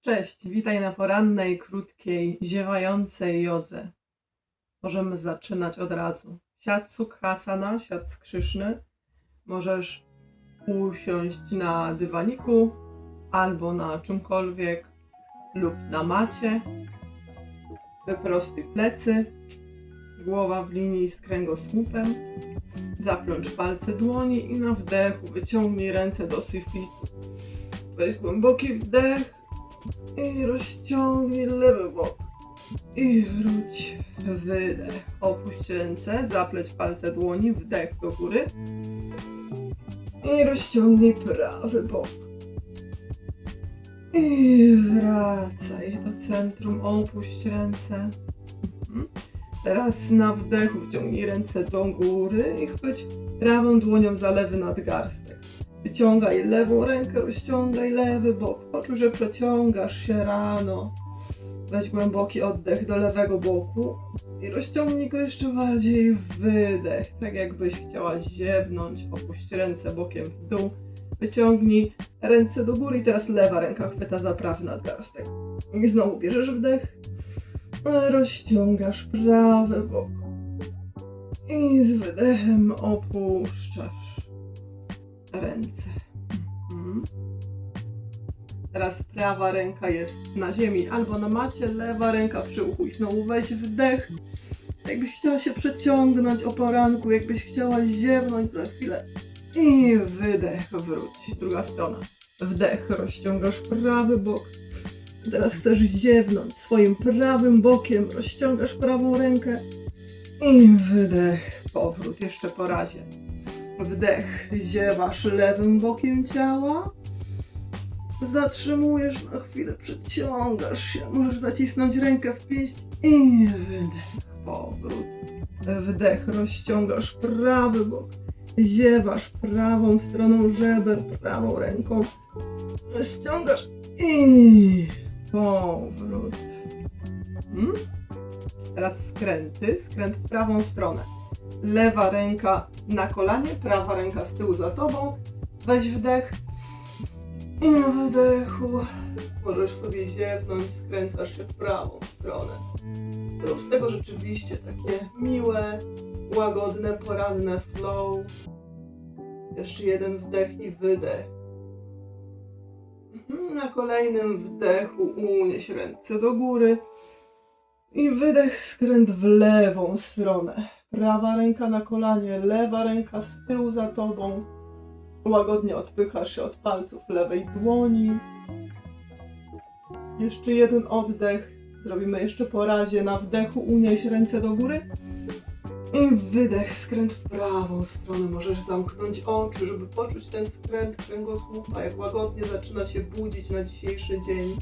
Cześć, witaj na porannej, krótkiej, ziewającej jodze. Możemy zaczynać od razu. Siad sukhasana, siad skrzyszny. Możesz usiąść na dywaniku albo na czymkolwiek lub na macie. Wyprostuj plecy, głowa w linii z kręgosłupem. Zaplącz palce dłoni i na wdechu wyciągnij ręce do syfitu. Weź głęboki wdech i rozciągnij lewy bok. I wróć. Wydech. Opuść ręce, zapleć palce dłoni, wdech do góry. I rozciągnij prawy bok. I wracaj do centrum, opuść ręce. Mhm. Teraz na wdechu wciągnij ręce do góry i chwyć prawą dłonią za lewy nadgarstek. Wyciągaj lewą rękę, rozciągaj lewy bok. Poczuj, że przeciągasz się rano. Weź głęboki oddech do lewego boku i rozciągnij go jeszcze bardziej. Wydech, tak jakbyś chciała ziewnąć. Opuść ręce bokiem w dół. Wyciągnij ręce do góry i teraz lewa ręka chwyta za prawy nadgarstek. I znowu bierzesz wdech. Rozciągasz prawy bok. I z wydechem opuszczasz ręce. Mhm. Teraz prawa ręka jest na ziemi albo na macie, lewa ręka przy uchu i znowu weź wdech. Jakbyś chciała się przeciągnąć o poranku, jakbyś chciała ziewnąć za chwilę. I wydech, wróć. Druga strona. Wdech, rozciągasz prawy bok. Teraz chcesz ziewnąć swoim prawym bokiem, rozciągasz prawą rękę. I wydech, powrót, jeszcze po razie. Wdech, ziewasz lewym bokiem ciała. Zatrzymujesz na chwilę, przeciągasz się. Możesz zacisnąć rękę w pięść i wydech, powrót. Wdech, rozciągasz prawy bok. Ziewasz prawą stroną żeber, prawą ręką. Rozciągasz i powrót. Hmm? Teraz skręty, skręt w prawą stronę. Lewa ręka na kolanie, prawa ręka z tyłu za tobą. Weź wdech. I na wydechu możesz sobie ziewnąć, skręcasz się w prawą stronę. Zrób z tego rzeczywiście takie miłe, łagodne, poranne flow. Jeszcze jeden wdech i wydech. Mhm, Na kolejnym wdechu unieś ręce do góry. I wydech, skręt w lewą stronę. Prawa ręka na kolanie, lewa ręka z tyłu za tobą. Łagodnie odpychasz się od palców lewej dłoni. Jeszcze jeden oddech. Zrobimy jeszcze po razie. Na wdechu unieś ręce do góry. I wydech, skręt w prawą stronę. Możesz zamknąć oczy, żeby poczuć ten skręt kręgosłupa, jak łagodnie zaczyna się budzić na dzisiejszy dzień.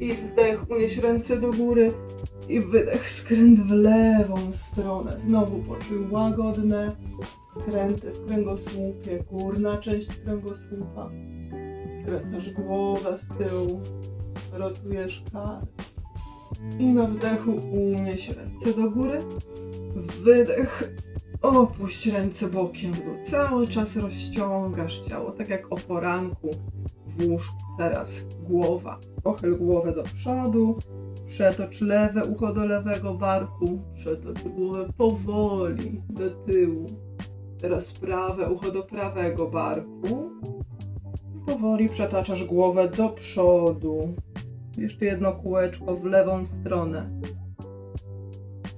I wdech, unieś ręce do góry. I wydech, skręt w lewą stronę. Znowu poczuj łagodne skręty w kręgosłupie, górna część kręgosłupa. Skręcasz głowę w tył, rotujesz kark. I na wdechu unieś ręce do góry. Wydech, opuść ręce bokiem w dół. Cały czas rozciągasz ciało, tak jak o poranku w łóżku. Teraz głowa. Pochyl głowę do przodu, Przetocz lewe ucho do lewego barku. Przetocz głowę powoli do tyłu. Teraz prawe ucho do prawego barku. Powoli przetaczasz głowę do przodu. Jeszcze jedno kółeczko w lewą stronę.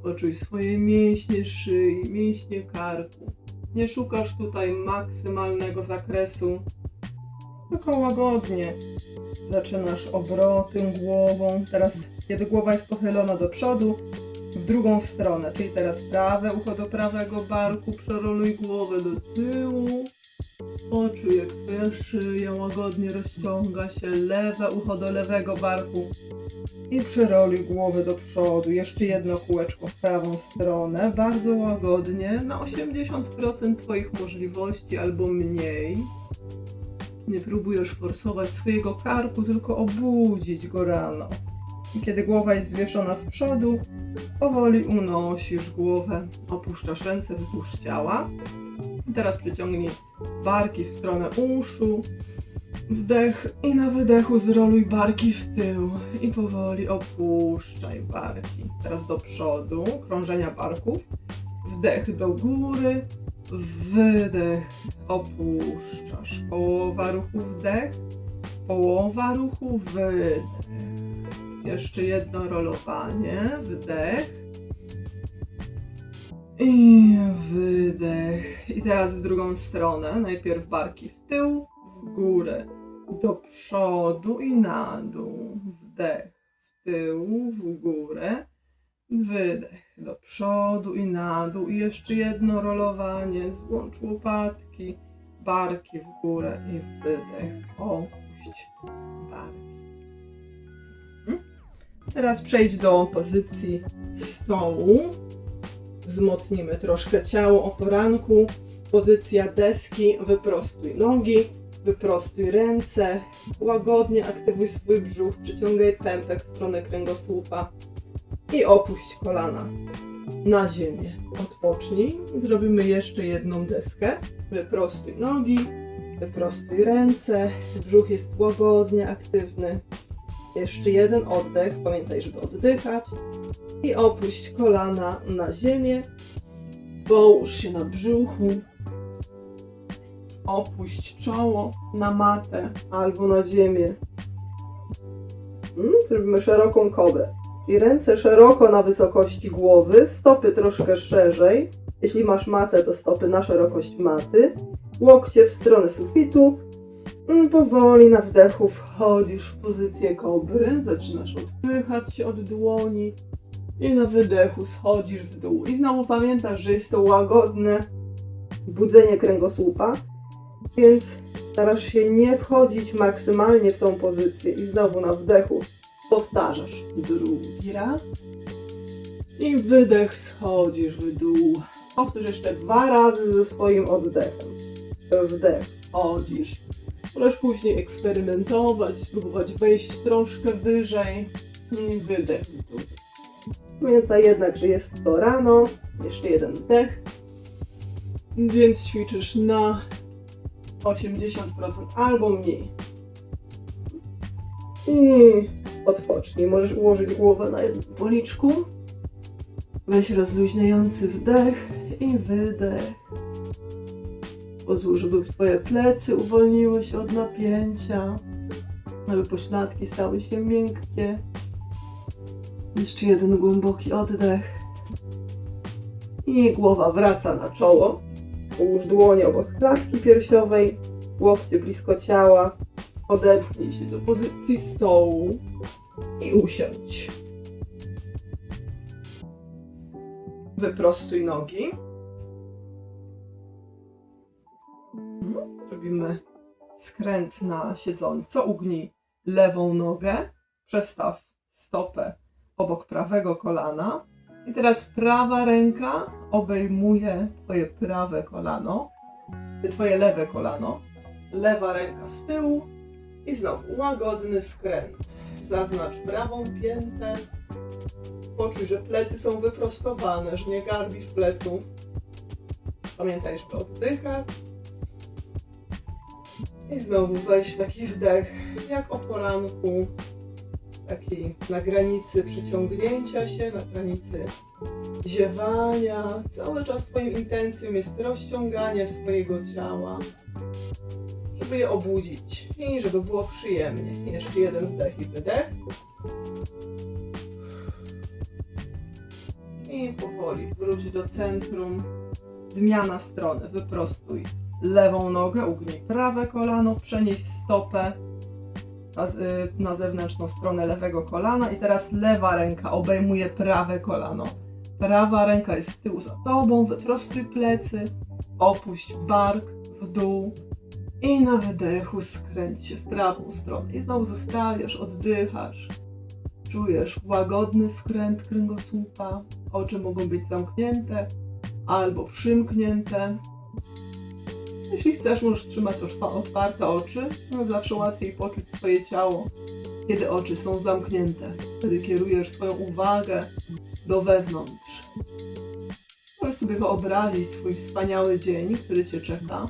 Poczuj swoje mięśnie szyi, mięśnie karku. Nie szukasz tutaj maksymalnego zakresu, tylko łagodnie Zaczynasz obrotem głową. Teraz, kiedy głowa jest pochylona do przodu, w drugą stronę, czyli teraz prawe ucho do prawego barku, przeroluj głowę do tyłu. Poczuj, jak twoja szyja łagodnie rozciąga się, lewe ucho do lewego barku i przeroluj głowę do przodu. Jeszcze jedno kółeczko w prawą stronę, bardzo łagodnie, na 80% twoich możliwości albo mniej. Nie próbujesz forsować swojego karku, tylko obudzić go rano. I kiedy głowa jest zwieszona z przodu, powoli unosisz głowę, opuszczasz ręce wzdłuż ciała. I teraz przyciągnij barki w stronę uszu. Wdech i na wydechu zroluj barki w tył i powoli opuszczaj barki. Teraz do przodu, krążenia barków. Wdech do góry, wydech, opuszczasz. Połowa ruchu wdech, połowa ruchu wydech. Jeszcze jedno rolowanie, wdech. I wydech. I teraz w drugą stronę. Najpierw barki w tył, w górę, do przodu i na dół. Wdech w tył, w górę. Wydech do przodu i na dół. I jeszcze jedno rolowanie. Złącz łopatki, barki w górę i wydech. Opuść barki. Mhm. Teraz przejdź do pozycji stołu. Wzmocnimy troszkę ciało o poranku. Pozycja deski, wyprostuj nogi, wyprostuj ręce, łagodnie aktywuj swój brzuch, przyciągaj pępek w stronę kręgosłupa i opuść kolana na ziemię. Odpocznij. Zrobimy jeszcze jedną deskę. Wyprostuj nogi, wyprostuj ręce, brzuch jest łagodnie aktywny. Jeszcze jeden oddech, pamiętaj, żeby oddychać. I opuść kolana na ziemię. Połóż się na brzuchu. Opuść czoło na matę albo na ziemię. Mm, Zrobimy szeroką kobrę. I ręce szeroko na wysokości głowy, stopy troszkę szerzej. Jeśli masz matę, to stopy na szerokość maty. Łokcie w stronę sufitu. Mm, Powoli na wdechu wchodzisz w pozycję kobry. Zaczynasz odpychać się od dłoni. I na wydechu schodzisz w dół. I znowu pamiętasz, że jest to łagodne budzenie kręgosłupa, więc starasz się nie wchodzić maksymalnie w tą pozycję. I znowu na wdechu powtarzasz drugi raz. I wydech schodzisz w dół. Powtórz jeszcze dwa razy ze swoim oddechem. Wdech, chodzisz. Możesz później eksperymentować, spróbować wejść troszkę wyżej. I wydech w dół. Pamiętaj jednak, że jest to rano. Jeszcze jeden wdech. Więc ćwiczysz na 80% albo mniej. I odpocznij. Możesz ułożyć głowę na jednym policzku. Weź rozluźniający wdech i wydech. Pozwól, żeby Twoje plecy uwolniły się od napięcia, aby pośladki stały się miękkie. Jeszcze jeden głęboki oddech. I głowa wraca na czoło. Połóż dłonie obok klatki piersiowej, łokcie blisko ciała. Odepnij się do pozycji stołu i usiądź. Wyprostuj nogi. Zrobimy skręt na siedząco. Ugnij lewą nogę. Przestaw stopę obok prawego kolana. I teraz prawa ręka obejmuje Twoje prawe kolano, Twoje lewe kolano. Lewa ręka z tyłu i znowu łagodny skręt. Zaznacz prawą piętę. Poczuj, że plecy są wyprostowane, że nie garbisz pleców. Pamiętaj, żeby oddychać. I znowu weź taki wdech, jak o poranku, taki na granicy przyciągnięcia się, na granicy ziewania. Cały czas Twoją intencją jest rozciąganie swojego ciała, żeby je obudzić i żeby było przyjemnie. Jeszcze jeden wdech i wydech. I powoli wróć do centrum. Zmiana strony. Wyprostuj lewą nogę, ugnij prawe kolano, przenieś stopę na, na zewnętrzną stronę lewego kolana i teraz lewa ręka obejmuje prawe kolano. Prawa ręka jest z tyłu za tobą, wyprostuj plecy, opuść bark w dół i na wydechu skręć się w prawą stronę. I znowu zostawiasz, oddychasz. Czujesz łagodny skręt kręgosłupa, oczy mogą być zamknięte albo przymknięte. Jeśli chcesz, możesz trzymać otwa- otwarte oczy. No, zawsze łatwiej poczuć swoje ciało, kiedy oczy są zamknięte. Wtedy kierujesz swoją uwagę do wewnątrz. Możesz sobie wyobrazić swój wspaniały dzień, który Cię czeka.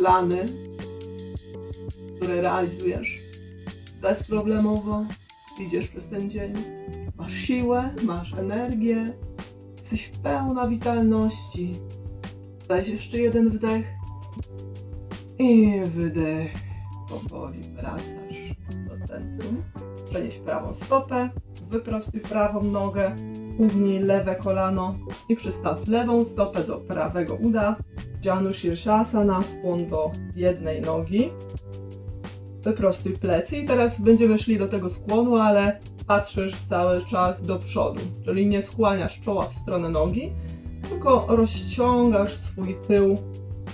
Plany. które realizujesz bezproblemowo, idziesz przez ten dzień, masz siłę, masz energię, jesteś pełna witalności. Weź jeszcze jeden wdech i wydech. Powoli wracasz do centrum. Przenieś prawą stopę, wyprostuj prawą nogę, ugnij lewe kolano i przystaw lewą stopę do prawego uda. Janu Shirshasana, skłon do jednej nogi. Wyprostuj plecy. I teraz będziemy szli do tego skłonu, ale patrzysz cały czas do przodu, czyli nie skłaniasz czoła w stronę nogi, tylko rozciągasz swój tył,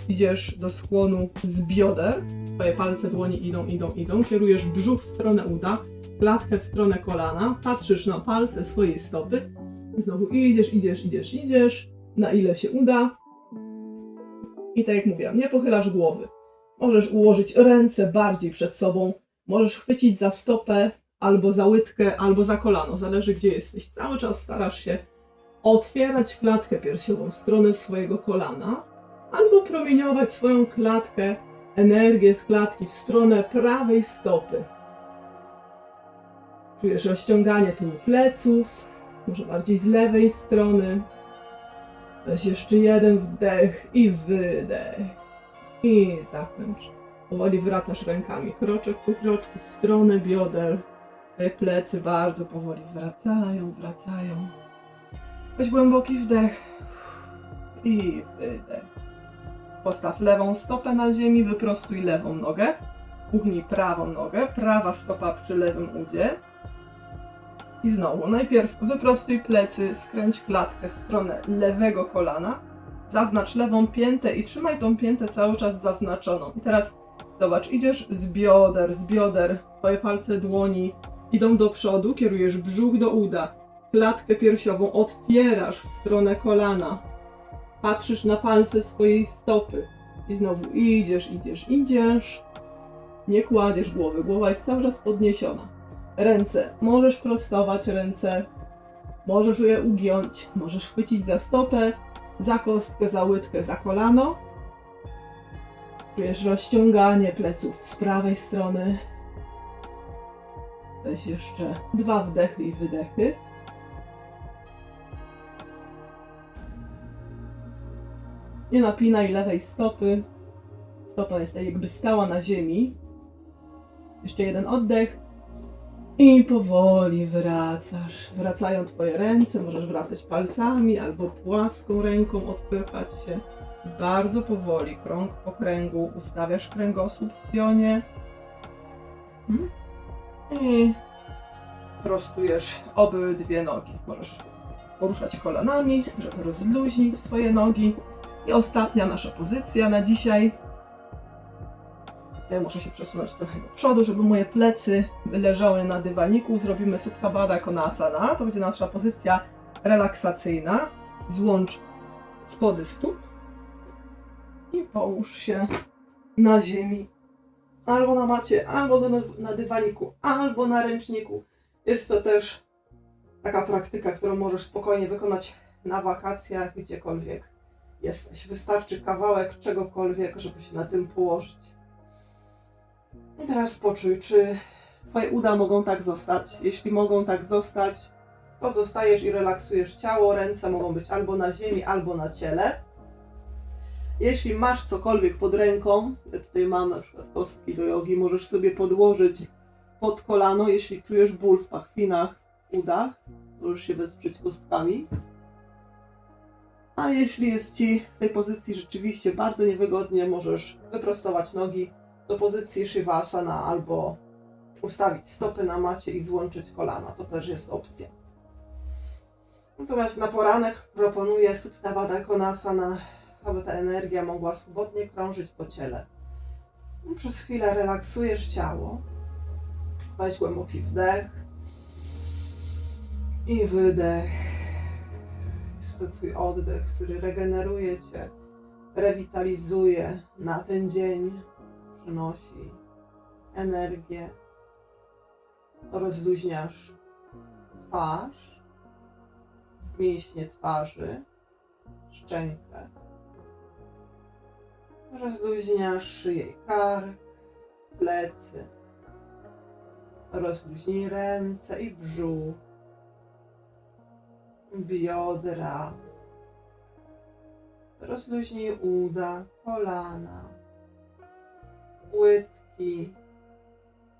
idziesz do skłonu z bioder, twoje palce dłoni idą, idą, idą, kierujesz brzuch w stronę uda, klatkę w stronę kolana, patrzysz na palce swojej stopy. Znowu idziesz, idziesz, idziesz, idziesz, na ile się uda. I tak jak mówiłam, nie pochylasz głowy. Możesz ułożyć ręce bardziej przed sobą, możesz chwycić za stopę, albo za łydkę, albo za kolano, zależy gdzie jesteś. Cały czas starasz się otwierać klatkę piersiową w stronę swojego kolana, albo promieniować swoją klatkę, energię z klatki w stronę prawej stopy. Czujesz rozciąganie tyłu pleców, może bardziej z lewej strony. Weź jeszcze jeden wdech i wydech. I zakończ. Powoli wracasz rękami, kroczek po kroczku w stronę bioder. Twoje plecy bardzo powoli wracają, wracają. Weź głęboki wdech i wydech. Postaw lewą stopę na ziemi, wyprostuj lewą nogę. Ugnij prawą nogę, prawa stopa przy lewym udzie. I znowu, najpierw wyprostuj plecy, skręć klatkę w stronę lewego kolana, zaznacz lewą piętę i trzymaj tą piętę cały czas zaznaczoną. I teraz zobacz, idziesz z bioder, z bioder, twoje palce dłoni idą do przodu, kierujesz brzuch do uda, klatkę piersiową otwierasz w stronę kolana, patrzysz na palce swojej stopy i znowu idziesz, idziesz, idziesz, nie kładziesz głowy, głowa jest cały czas podniesiona. Ręce, możesz prostować ręce, możesz je ugiąć, możesz chwycić za stopę, za kostkę, za łydkę, za kolano. Czujesz rozciąganie pleców z prawej strony. Weź jeszcze dwa wdechy i wydechy. Nie napinaj lewej stopy. Stopa jest tak jakby stała na ziemi. Jeszcze jeden oddech. I powoli wracasz. Wracają twoje ręce, możesz wracać palcami albo płaską ręką odpychać się. Bardzo powoli, krąg po kręgu, ustawiasz kręgosłup w pionie. Mhm. I prostujesz obydwie nogi. Możesz poruszać kolanami, żeby rozluźnić swoje nogi. I ostatnia nasza pozycja na dzisiaj. Muszę się przesunąć trochę do przodu, żeby moje plecy leżały na dywaniku. Zrobimy Supta Baddha Konasana. To będzie nasza pozycja relaksacyjna. Złącz spody stóp i połóż się na ziemi. Albo na macie, albo na dywaniku, albo na ręczniku. Jest to też taka praktyka, którą możesz spokojnie wykonać na wakacjach, gdziekolwiek jesteś. Wystarczy kawałek czegokolwiek, żeby się na tym położyć. I teraz poczuj, czy Twoje uda mogą tak zostać. Jeśli mogą tak zostać, to zostajesz i relaksujesz ciało. Ręce mogą być albo na ziemi, albo na ciele. Jeśli masz cokolwiek pod ręką, ja tutaj mam na przykład kostki do jogi, możesz sobie podłożyć pod kolano, jeśli czujesz ból w pachwinach, udach, możesz się wesprzeć kostkami. A jeśli jest Ci w tej pozycji rzeczywiście bardzo niewygodnie, możesz wyprostować nogi do pozycji Shivasana albo ustawić stopy na macie i złączyć kolana. To też jest opcja. Natomiast na poranek proponuję Supta Baddha Konasana, aby ta energia mogła swobodnie krążyć po ciele. Przez chwilę relaksujesz ciało. Weź głęboki wdech i wydech. Jest to Twój oddech, który regeneruje Cię, rewitalizuje na ten dzień, przynosi energię. Rozluźniasz twarz, mięśnie twarzy, szczękę. Rozluźniasz szyję i kark, plecy. Rozluźnij ręce i brzuch. Biodra. Rozluźnij uda, kolana. Łydki,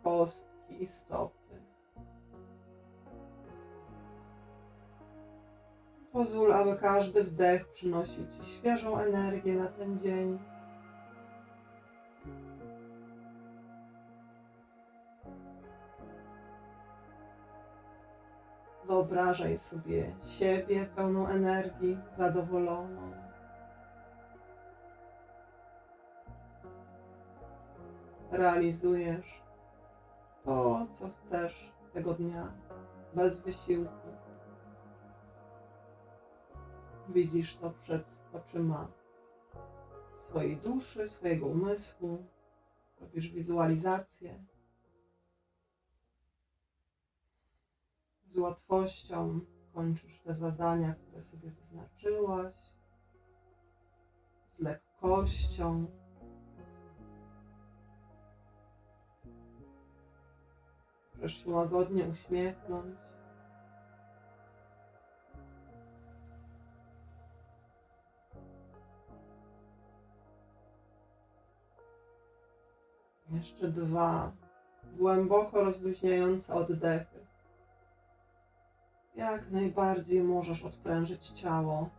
kostki i stopy. Pozwól, aby każdy wdech przynosił Ci świeżą energię na ten dzień. Wyobrażaj sobie siebie pełną energii, zadowoloną. Realizujesz to, co chcesz tego dnia, bez wysiłku. Widzisz to przed oczyma swojej duszy, swojego umysłu. Robisz wizualizację. Z łatwością kończysz te zadania, które sobie wyznaczyłaś. Z lekkością. Możesz się łagodnie uśmiechnąć. Jeszcze dwa głęboko rozluźniające oddechy. Jak najbardziej możesz odprężyć ciało.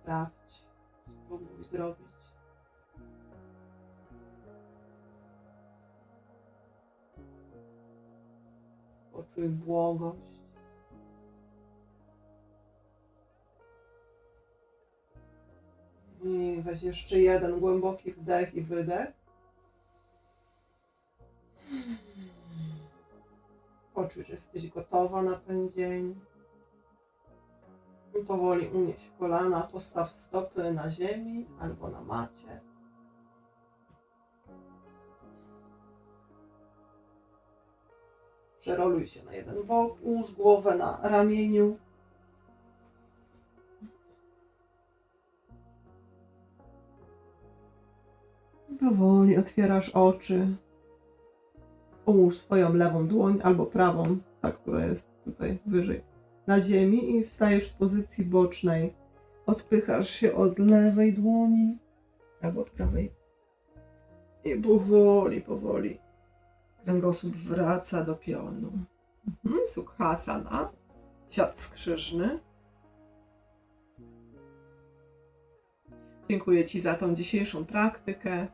Sprawdź, spróbuj zrobić. Poczuj błogość. I weź jeszcze jeden głęboki wdech i wydech. Poczuj, że jesteś gotowa na ten dzień. I powoli unieś kolana, postaw stopy na ziemi albo na macie. Przeroluj się na jeden bok, ułóż głowę na ramieniu. Powoli otwierasz oczy. Ułóż swoją lewą dłoń albo prawą, ta, która jest tutaj wyżej, na ziemi i wstajesz z pozycji bocznej. Odpychasz się od lewej dłoni albo od prawej. I powoli, powoli kręgosłup wraca do pionu. Mhm, Sukhasana, siad skrzyżny. Dziękuję Ci za tą dzisiejszą praktykę.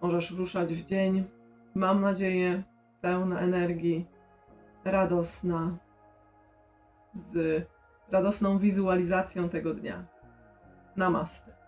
Możesz ruszać w dzień. Mam nadzieję, pełna energii, radosna, z radosną wizualizacją tego dnia. Namaste.